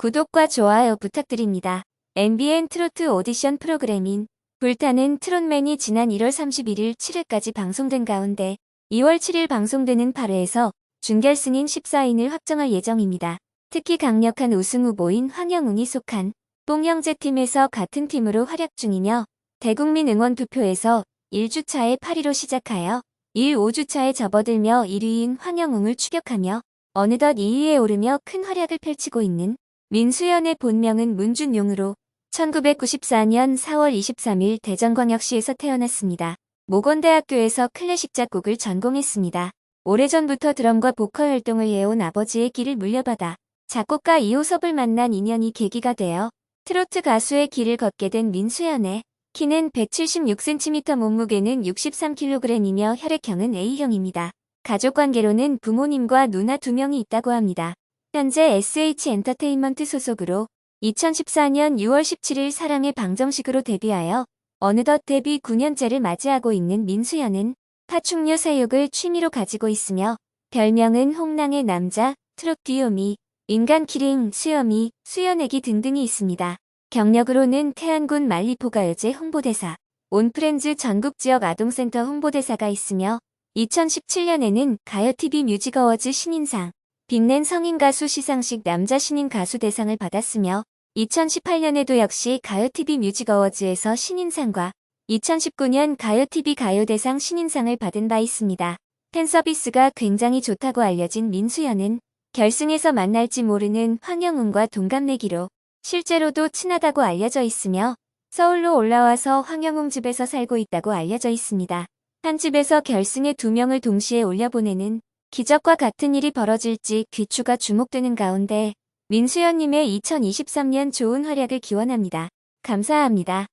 구독과 좋아요 부탁드립니다. MBN 트로트 오디션 프로그램인 불타는 트롯맨이 지난 1월 31일 7회까지 방송된 가운데 2월 7일 방송되는 8회에서 준결승인 14인을 확정할 예정입니다. 특히 강력한 우승 후보인 황영웅이 속한 뽕영재 팀에서 같은 팀으로 활약 중이며 대국민 응원 투표에서 1주차에 8위로 시작하여 1, 5주차에 접어들며 1위인 황영웅을 추격하며 어느덧 2위에 오르며 큰 활약을 펼치고 있는 민수연의 본명은 문준용으로 1994년 4월 23일 대전광역시에서 태어났습니다. 모건대학교에서 클래식 작곡을 전공했습니다. 오래전부터 드럼과 보컬 활동을 해온 아버지의 길을 물려받아 작곡가 이호섭을 만난 인연이 계기가 되어 트로트 가수의 길을 걷게 된 민수연의 키는 176cm 몸무게는 63kg이며 혈액형은 A형입니다. 가족관계로는 부모님과 누나 두 명이 있다고 합니다. 현재 SH 엔터테인먼트 소속으로 2014년 6월 17일 사랑의 방정식으로 데뷔하여 어느덧 데뷔 9년째를 맞이하고 있는 민수연은 파충류 사육을 취미로 가지고 있으며 별명은 홍랑의 남자, 트롯 귀요미, 인간 키링, 수염이, 수연애기 등등이 있습니다. 경력으로는 태안군 말리포가요제 홍보대사, 온프렌즈 전국지역 아동센터 홍보대사가 있으며 2017년에는 가요TV 뮤직어워즈 신인상, 빛낸 성인 가수 시상식 남자 신인 가수 대상을 받았으며 2018년에도 역시 가요TV 뮤직 어워즈에서 신인상과 2019년 가요TV 가요대상 신인상을 받은 바 있습니다. 팬서비스가 굉장히 좋다고 알려진 민수연은 결승에서 만날지 모르는 황영웅과 동갑내기로 실제로도 친하다고 알려져 있으며 서울로 올라와서 황영웅 집에서 살고 있다고 알려져 있습니다. 한 집에서 결승에 두 명을 동시에 올려보내는 기적과 같은 일이 벌어질지 귀추가 주목되는 가운데 민수연님의 2023년 좋은 활약을 기원합니다. 감사합니다.